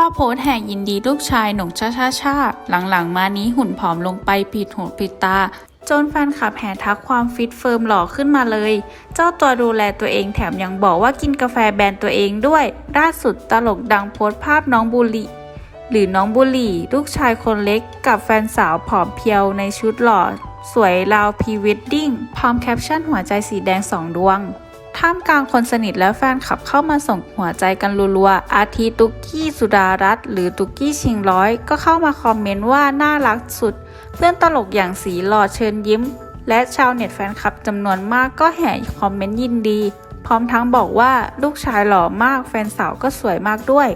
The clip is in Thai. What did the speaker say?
พ่อโพสแห่ยินดีลูกชายหนุ่มชาชาชาหลังๆ มานี้หุ่นผอมลงไปผิดหูผิดตา จนแฟนคลับแห่ทักความฟิตเฟิร์มหล่อขึ้นมาเลย เจ้าตัวดูแลตัวเองแถมยังบอกว่ากินกาแฟแบรนด์ตัวเองด้วยล่าสุดตลกดังโพสภาพน้องบุรีหรือน้องบุรีลูกชายคนเล็กกับแฟนสาวผอมเพรียวในชุดหล่อ สวยราวพรีเวดดิ้งพร้อมแคปชั่นหัวใจสีแดงสองดวง ท่ามกลางคนสนิทและแฟนคลับเข้ามาส่งหัวใจกันรัวๆ อาทิตุกกี้สุดารัตน์หรือตุกกี้ชิงร้อย ก็เข้ามาคอมเมนต์ว่าน่ารักสุด เพื่อนตลกอย่างสีหล่อเชิญยิ้ม และชาวเน็ตแฟนคลับจำนวนมากก็แห่คอมเมนต์ยินดี พร้อมทั้งบอกว่าลูกชายหล่อมากแฟนสาวก็สวยมากด้วย